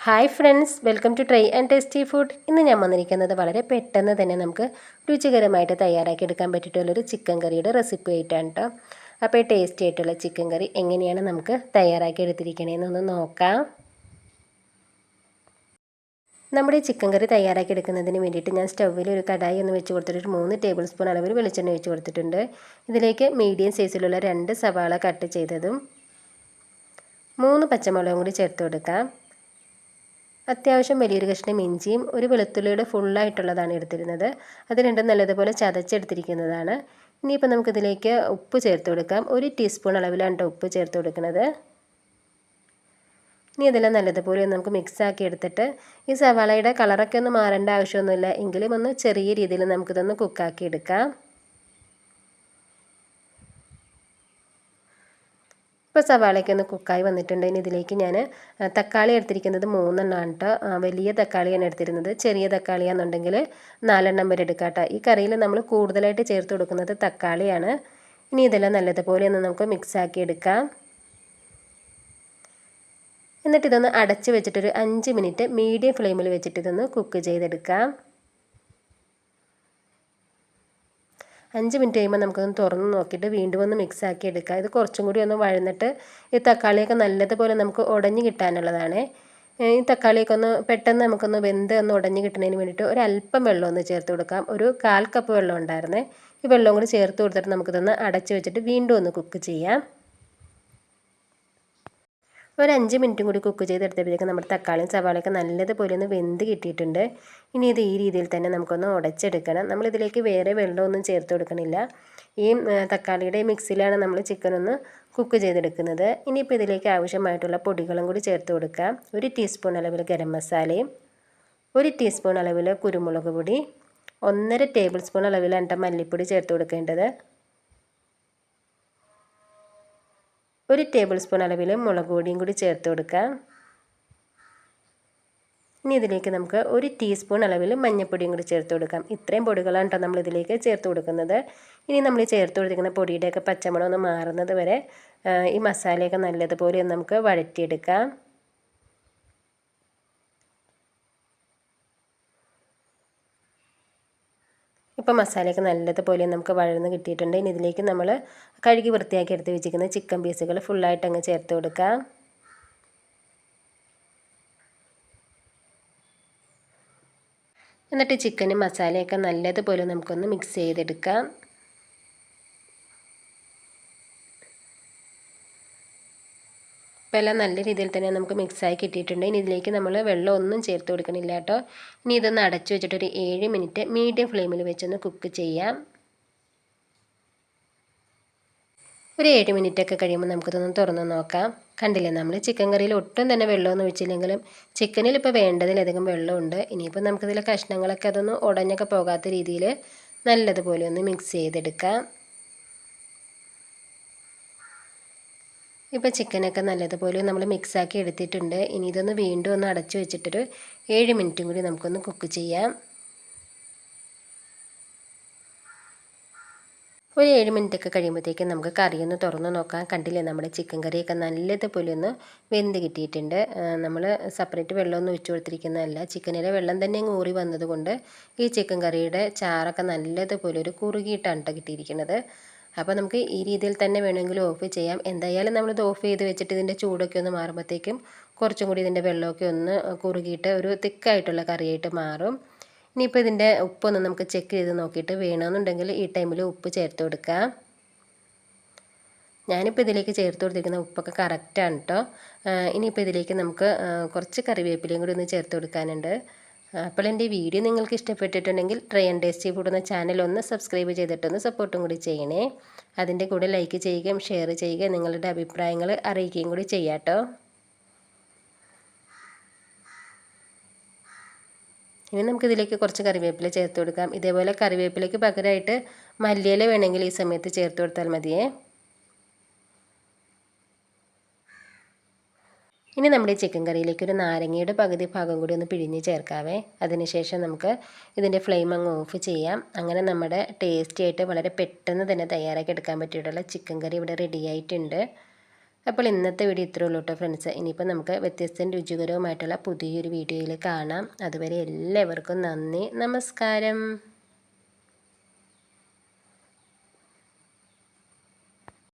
Hi friends welcome to try and tasty food ഇന്ന് ഞാൻ വന്നിരിക്കുന്നത് വളരെ പെട്ടെന്ന് തന്നെ നമുക്ക് രുചികരമായിട്ട് തയ്യാറാക്കി എടുക്കാൻ പറ്റിയിട്ടുള്ളൊരു ചിക്കൻ കറിയുടെ റെസിപ്പി ആയിട്ടാണ് കേട്ടോ അപ്പോൾ ടേസ്റ്റി ആയിട്ടുള്ള ചിക്കൻ കറി എങ്ങനെയാണ് നമുക്ക് തയ്യാറാക്കി എടുത്തിരിക്കണേന്നൊന്ന് നോക്കാം. നമ്മുടെ ചിക്കൻ കറി തയ്യാറാക്കി എടുക്കുന്നതിന് വേണ്ടിയിട്ട് ഞാൻ സ്റ്റൗവിൽ ഒരു കടായി ഒന്ന് വെച്ച് കൊടുത്തിട്ട് മൂന്ന് ടേബിൾ സ്പൂൺ അളവിൽ വെളിച്ചെണ്ണ വെച്ച് കൊടുത്തിട്ടുണ്ട്. ഇതിലേക്ക് മീഡിയം സൈസിലുള്ള രണ്ട് സവാള കട്ട് ചെയ്തതും മൂന്ന് പച്ചമുളകും കൂടി ചേർത്ത് കൊടുക്കാം. അത്യാവശ്യം വലിയൊരു കഷ്ണം ഇഞ്ചിയും ഒരു വെളുത്തുള്ളിയുടെ ഫുള്ളായിട്ടുള്ളതാണ് എടുത്തിരുന്നത്. അത് രണ്ടും നല്ലതുപോലെ ചതച്ചെടുത്തിരിക്കുന്നതാണ്. ഇനിയിപ്പോൾ നമുക്കിതിലേക്ക് ഉപ്പ് ചേർത്ത് കൊടുക്കാം. ഒരു ടീസ്പൂൺ അളവിലാണ് ഉപ്പ് ചേർത്ത് കൊടുക്കുന്നത്. ഇനി ഇതെല്ലാം നല്ലതുപോലെ നമുക്ക് മിക്സ് ആക്കി എടുത്തിട്ട് ഈ സവാളയുടെ കളറൊക്കെ ഒന്ന് മാറേണ്ട ആവശ്യമൊന്നുമില്ല. എങ്കിലും ഒന്ന് ചെറിയ രീതിയിൽ നമുക്കിതൊന്ന് കുക്കാക്കി എടുക്കാം. ഇപ്പോൾ സവാളയൊക്കെ ഒന്ന് കുക്കായി വന്നിട്ടുണ്ട്. ഇനി ഇതിലേക്ക് ഞാൻ തക്കാളി എടുത്തിരിക്കുന്നത് മൂന്നെണ്ണമാണ് കേട്ടോ വലിയ തക്കാളിയാണ് എടുത്തിരുന്നത്. ചെറിയ തക്കാളിയാണെന്നുണ്ടെങ്കിൽ നാലെണ്ണം വരെ എടുക്കാം കേട്ടോ ഈ കറിയിൽ നമ്മൾ കൂടുതലായിട്ട് ചേർത്ത് കൊടുക്കുന്നത് തക്കാളിയാണ്. ഇനി ഇതെല്ലാം നല്ലതുപോലെ ഒന്ന് നമുക്ക് മിക്സ് ആക്കി എടുക്കാം. എന്നിട്ട് ഇതൊന്ന് അടച്ച് വെച്ചിട്ടൊരു അഞ്ച് മിനിറ്റ് മീഡിയം ഫ്ലെയിമിൽ വെച്ചിട്ട് ഇതൊന്ന് കുക്ക് ചെയ്തെടുക്കാം. അഞ്ച് മിനിറ്റ് കഴിയുമ്പോൾ നമുക്കൊന്ന് തുറന്ന് നോക്കിയിട്ട് വീണ്ടും ഒന്ന് മിക്സ് ആക്കി എടുക്കാം. ഇത് കുറച്ചും കൂടി ഒന്ന് വഴന്നിട്ട് ഈ തക്കാളിയൊക്കെ നല്ലതുപോലെ നമുക്ക് ഉടഞ്ഞു കിട്ടാനുള്ളതാണ്. ഈ തക്കാളിയൊക്കെ ഒന്ന് പെട്ടെന്ന് നമുക്കൊന്ന് വെന്ത് ഒന്ന് ഉടഞ്ഞ് കിട്ടുന്നതിന് വേണ്ടിയിട്ട് ഒരു അല്പം വെള്ളം ഒന്ന് ചേർത്ത് കൊടുക്കാം. ഒരു കാൽ കപ്പ് വെള്ളം ഉണ്ടായിരുന്നേ. ഈ വെള്ളം കൂടി ചേർത്ത് കൊടുത്തിട്ട് നമുക്കിതൊന്ന് അടച്ച് വെച്ചിട്ട് വീണ്ടും ഒന്ന് കുക്ക് ചെയ്യാം. ഒരു അഞ്ച് മിനിറ്റും കൂടി കുക്ക് ചെയ്തെടുത്തപ്പോഴേക്കും നമ്മുടെ തക്കാളിയും സവാളയൊക്കെ നല്ലതുപോലെ ഒന്ന് വെന്ത് കിട്ടിയിട്ടുണ്ട്. ഇനി ഇത് ഈ രീതിയിൽ തന്നെ നമുക്കൊന്ന് ഉടച്ചെടുക്കണം. നമ്മളിതിലേക്ക് വേറെ വെള്ളമൊന്നും ചേർത്ത് കൊടുക്കണില്ല. ഈ തക്കാളിയുടെ മിക്സിലാണ് നമ്മൾ ചിക്കൻ ഒന്ന് കുക്ക് ചെയ്തെടുക്കുന്നത്. ഇനിയിപ്പോൾ ഇതിലേക്ക് ആവശ്യമായിട്ടുള്ള പൊടികളും കൂടി ചേർത്ത് കൊടുക്കാം ഒരു ടീസ്പൂൺ അളവിൽ ഗരം മസാലയും ഒരു ടീസ്പൂൺ അളവിൽ കുരുമുളക് പൊടി ഒന്നര ടേബിൾ സ്പൂൺ അളവിലാണ് മല്ലിപ്പൊടി ചേർത്ത് കൊടുക്കേണ്ടത്. ഒരു ടേബിൾ സ്പൂൺ അളവിൽ മുളക് പൊടിയും കൂടി ചേർത്ത് കൊടുക്കാം. ഇനി ഇതിലേക്ക് നമുക്ക് ഒരു ടീസ്പൂൺ അളവിൽ മഞ്ഞൾപ്പൊടിയും കൂടി ചേർത്ത് കൊടുക്കാം. ഇത്രയും പൊടികളാണ് കേട്ടോ നമ്മൾ ഇതിലേക്ക് ചേർത്ത് കൊടുക്കുന്നത്. ഇനി നമ്മൾ ചേർത്ത് കൊടുത്തിരിക്കുന്ന പൊടിയുടെയൊക്കെ പച്ചമണം ഒന്ന് മാറുന്നത് വരെ ഈ മസാലയൊക്കെ നല്ലതുപോലെ നമുക്ക് വഴറ്റിയെടുക്കാം. ഇപ്പോൾ മസാലയൊക്കെ നല്ലതുപോലെ നമുക്ക് വഴന്ന് കിട്ടിയിട്ടുണ്ട്. ഇനി ഇതിലേക്ക് നമ്മൾ കഴുകി വൃത്തിയാക്കി എടുത്ത് വെച്ചിരിക്കുന്ന ചിക്കൻ പീസുകൾ ഫുള്ളായിട്ട് അങ്ങ് ചേർത്ത് കൊടുക്കാം. എന്നിട്ട് ചിക്കനും മസാലയൊക്കെ നല്ലതുപോലെ നമുക്കൊന്ന് മിക്സ് ചെയ്തെടുക്കാം. ഇപ്പോൾ എല്ലാം നല്ല രീതിയിൽ തന്നെ നമുക്ക് മിക്സായി കിട്ടിയിട്ടുണ്ട്. ഇനി ഇതിലേക്ക് നമ്മൾ വെള്ളം ഒന്നും ചേർത്ത് കൊടുക്കണില്ല കേട്ടോ. ഇനി ഇതൊന്ന് അടച്ചു വെച്ചിട്ട് ഒരു ഏഴ് മിനിറ്റ് മീഡിയം ഫ്ലെയിമിൽ വെച്ചൊന്ന് കുക്ക് ചെയ്യാം. ഒരു ഏഴ് മിനിറ്റ് ഒക്കെ കഴിയുമ്പോൾ നമുക്കിതൊന്ന് തുറന്ന് നോക്കാം. കണ്ടില്ലേ നമ്മൾ ചിക്കൻ കറിയിൽ ഒട്ടും തന്നെ വെള്ളമൊന്നും ഒഴിച്ചില്ലെങ്കിലും ചിക്കനിൽ ഇപ്പോൾ വേണ്ടതിലധികം വെള്ളമുണ്ട്. ഇനിയിപ്പോൾ നമുക്കിതിലെ കഷ്ണങ്ങളൊക്കെ അതൊന്ന് ഉടഞ്ഞൊക്കെ പോകാത്ത രീതിയിൽ നല്ലതുപോലെ ഒന്ന് മിക്സ് ചെയ്തെടുക്കാം. ഇപ്പോൾ ചിക്കനൊക്കെ നല്ലതുപോലെ നമ്മൾ മിക്സാക്കി എടുത്തിട്ടുണ്ട്. ഇനി ഇതൊന്ന് വീണ്ടും ഒന്ന് അടച്ചു വെച്ചിട്ടൊരു ഏഴ് മിനിറ്റും കൂടി നമുക്കൊന്ന് കുക്ക് ചെയ്യാം. ഒരു ഏഴ് മിനിറ്റൊക്കെ കഴിയുമ്പോഴത്തേക്കും നമുക്ക് കറിയൊന്ന് തുറന്ന് നോക്കാം. കണ്ടില്ലേ നമ്മുടെ ചിക്കൻ കറിയൊക്കെ നല്ലതുപോലെ ഒന്ന് വെന്ത് കിട്ടിയിട്ടുണ്ട്. നമ്മൾ സെപ്പറേറ്റ് വെള്ളമൊന്നും ഒഴിച്ചു കൊടുത്തിരിക്കുന്നതല്ല. ചിക്കനിലെ വെള്ളം തന്നെ ഊറി വന്നതുകൊണ്ട് ഈ ചിക്കൻ കറിയുടെ ചാറൊക്കെ നല്ലതുപോലെ ഒരു കുറുകിയിട്ടാണ് കേട്ടോ കിട്ടിയിരിക്കുന്നത്. അപ്പോൾ നമുക്ക് ഈ രീതിയിൽ തന്നെ വേണമെങ്കിൽ ഓഫ് ചെയ്യാം. എന്തായാലും നമ്മളിത് ഓഫ് ചെയ്ത് വെച്ചിട്ട് ഇതിന്റെ ചൂടൊക്കെ ഒന്ന് മാറുമ്പോഴത്തേക്കും കുറച്ചും കൂടി ഇതിന്റെ വെള്ളമൊക്കെ ഒന്ന് കുറുകിയിട്ട് ഒരു തിക്കായിട്ടുള്ള കറിയായിട്ട് മാറും. ഇനിയിപ്പോൾ ഇതിന്റെ ഉപ്പൊന്ന് നമുക്ക് ചെക്ക് ചെയ്ത് നോക്കിയിട്ട് വേണമെന്നുണ്ടെങ്കിൽ ഈ ടൈമിൽ ഉപ്പ് ചേർത്ത് കൊടുക്കാം. ഞാനിപ്പോൾ ഇതിലേക്ക് ചേർത്ത് കൊടുത്തിരിക്കുന്ന ഉപ്പൊക്കെ കറക്റ്റാണ് കേട്ടോ ഇനിയിപ്പോൾ ഇതിലേക്ക് നമുക്ക് കുറച്ച് കറിവേപ്പിലയും കൂടി ഒന്ന് ചേർത്ത് കൊടുക്കാനുണ്ട്. അപ്പോൾ എന്റെ വീഡിയോ നിങ്ങൾക്ക് ഇഷ്ടപ്പെട്ടിട്ടുണ്ടെങ്കിൽ ട്രൈ ആൻഡ് ടേസ്റ്റി എന്ന ചാനൽ ഒന്ന് സബ്സ്ക്രൈബ് ചെയ്തിട്ടൊന്ന് സപ്പോർട്ടും കൂടി ചെയ്യണേ. അതിന്റെ കൂടെ ലൈക്ക് ചെയ്യുകയും ഷെയർ ചെയ്യുകയും നിങ്ങളുടെ അഭിപ്രായങ്ങൾ അറിയിക്കുകയും കൂടി ചെയ്യാട്ടോ ഇനി നമുക്കിതിലേക്ക് കുറച്ച് കറിവേപ്പില ചേർത്ത് കൊടുക്കാം. ഇതേപോലെ കറിവേപ്പിലയ്ക്ക് പകരമായിട്ട് മല്ലിയില വേണമെങ്കിൽ ഈ സമയത്ത് ചേർത്ത് കൊടുത്താൽ മതിയേ. ഇനി നമ്മുടെ ചിക്കൻ കറിയിലേക്ക് ഒരു നാരങ്ങയുടെ പകുതി ഭാഗം കൂടി ഒന്ന് പിഴിഞ്ഞ് ചേർക്കാവേ. അതിനുശേഷം നമുക്ക് ഇതിന്റെ ഫ്ലെയിം അങ്ങ് ഓഫ് ചെയ്യാം. അങ്ങനെ നമ്മുടെ ടേസ്റ്റി ആയിട്ട് വളരെ പെട്ടെന്ന് തന്നെ തയ്യാറാക്കി എടുക്കാൻ പറ്റിയിട്ടുള്ള ചിക്കൻ കറി ഇവിടെ റെഡി ആയിട്ടുണ്ട്. അപ്പോൾ ഇന്നത്തെ വീഡിയോ ഇത്രയേ ഉള്ളൂ കേട്ടോ ഫ്രണ്ട്സ് ഇനിയിപ്പോൾ നമുക്ക് വ്യത്യസ്ത രുചികരവുമായിട്ടുള്ള പുതിയൊരു വീഡിയോയിൽ കാണാം. അതുവരെ എല്ലാവർക്കും നന്ദി. നമസ്കാരം.